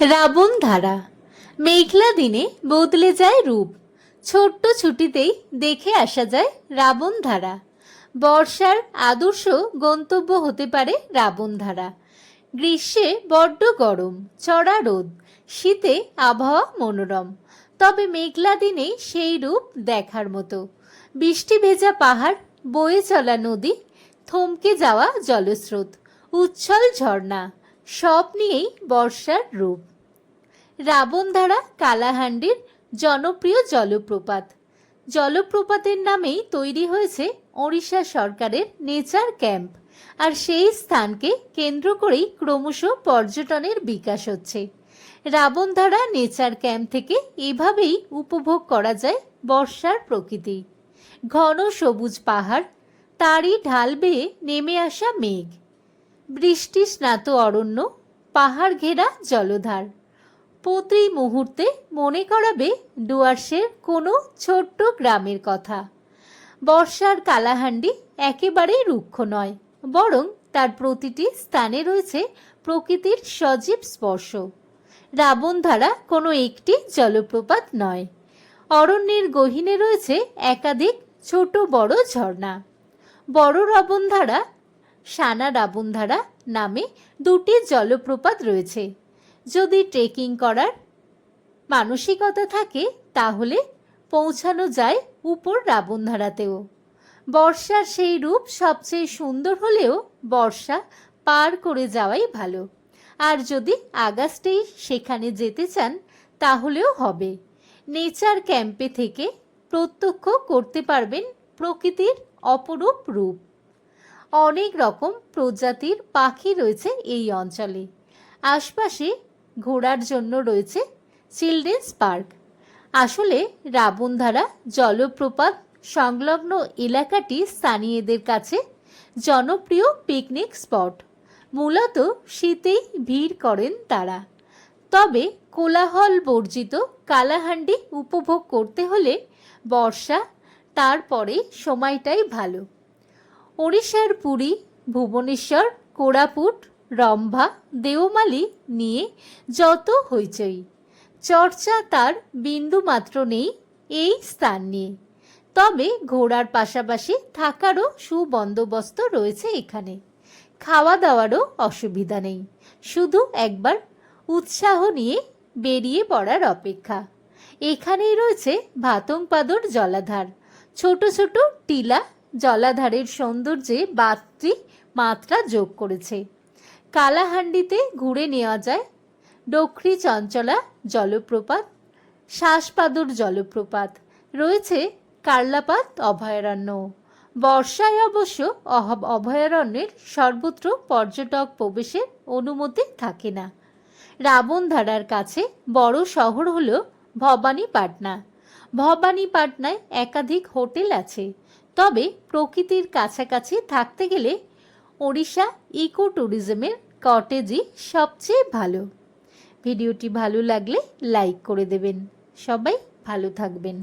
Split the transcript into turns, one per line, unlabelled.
রাবণ ধারা। মেঘলা দিনে বদলে যায় রূপ। ছোট্ট ছুটিতেই দেখে আসা যায় রাবণ ধারা। বর্ষার আদর্শ গন্তব্য হতে পারে রাবণ ধারা। গ্রীষ্মে বড্ড গরম চড়া রোদ, শীতে আবহাওয়া মনোরম। তবে মেঘলা দিনেই সেই রূপ দেখার মতো। বৃষ্টি ভেজা পাহাড়, বয়ে চলা নদী, থমকে যাওয়া জলস্রোত, উচ্ছল ঝর্ণা সব নিয়েই বর্ষার রূপ। রাবণধারা কালাহান্ডির জনপ্রিয় জলপ্রপাত। জলপ্রপাতের নামেই তৈরি হয়েছে ওড়িশা সরকারের নেচার ক্যাম্প, আর সেই স্থানকে কেন্দ্র করেই ক্রমশ পর্যটনের বিকাশ হচ্ছে। রাবণধারা নেচার ক্যাম্প থেকে এভাবেই উপভোগ করা যায় বর্ষার প্রকৃতি। ঘন সবুজ পাহাড়, তারই ঢাল বেয়ে নেমে আসা মেঘ। বৃষ্টি স্নাত অরণ্য, পাহাড় ঘেরা জলধার। প্রতি মুহূর্তে মনে করাবে ডুয়ার্সের কোনো ছোট্ট গ্রামের কথা। বর্ষার কালাহান্ডি একেবারেই রুক্ষ নয়, বরং তার প্রতিটি স্থানে রয়েছে প্রকৃতির সজীব স্পর্শ। রাবণধারা কোনো একটি জলপ্রপাত নয়। অরণ্যের গহীনে রয়েছে একাধিক ছোট বড় ঝর্ণা। বড় রাবণধারা সানা রাবণধারা নামে দুটি জলপ্রপাত রয়েছে। যদি ট্রেকিং করার মানসিকতা থাকে, তাহলে পৌঁছানো যায় উপর রাবণধারাতেও। বর্ষার সেই রূপ সবচেয়ে সুন্দর হলেও বর্ষা পার করে যাওয়াই ভালো। আর যদি আগস্টেই সেখানে যেতে চান, তাহলেও হবে। নেচার ক্যাম্পে থেকে প্রত্যক্ষ করতে পারবেন প্রকৃতির অপরূপ রূপ। অনেক রকম প্রজাতির পাখি রয়েছে এই অঞ্চলে। আশপাশে ঘোরার জন্য রয়েছে চিলড্রেন্স পার্ক। আসলে রাবণধারা জলপ্রপাত সংলগ্ন এলাকাটি স্থানীয়দের কাছে জনপ্রিয় পিকনিক স্পট। মূলত শীতেই ভিড় করেন তারা। তবে কোলাহল বর্জিত কালাহান্ডি উপভোগ করতে হলে বর্ষা, তারপরে সময়টাই ভালো। ওড়িশার পুরী, ভুবনেশ্বর, কোরাপুট, রম্ভা, দেওমালি নিয়ে যত হইচই। চর্চা তার বিন্দু মাত্র নেই এই স্থান নিয়ে। তবে ঘোরার পাশাপাশি থাকারও সুবন্দোবস্ত রয়েছে এখানে। খাওয়া দাওয়ারও অসুবিধা নেই। শুধু একবার উৎসাহ নিয়ে বেরিয়ে পড়ার অপেক্ষা। এখানেই রয়েছে ভাতংপাদর জলাধার। ছোট ছোট টিলা জলাধারের সৌন্দর্যে বাত্রি মাত্রা যোগ করেছে। কালাহান্ডিতে ঘুরে নেওয়া যায় ডোকরি চঞ্চলা জলপ্রপাত, শ্বাসপাদুর জলপ্রপাত, রয়েছে কার্লাপাত অভয়ারণ্য। বর্ষায় অবশ্য অভয়ারণ্যের সর্বত্র পর্যটক প্রবেশের অনুমতি থাকে না। রাবণধারার কাছে বড় শহর হল ভবানীপাটনা। ভবানীপাটনায় একাধিক হোটেল আছে তবে প্রকৃতির কাছাকাছি থাকতে গেলে ওড়িশা ইকো ট্যুরিজমের কটেজই সবচেয়ে ভালো। ভিডিওটি ভালো লাগলে লাইক করে দেবেন। সবাই ভালো থাকবেন।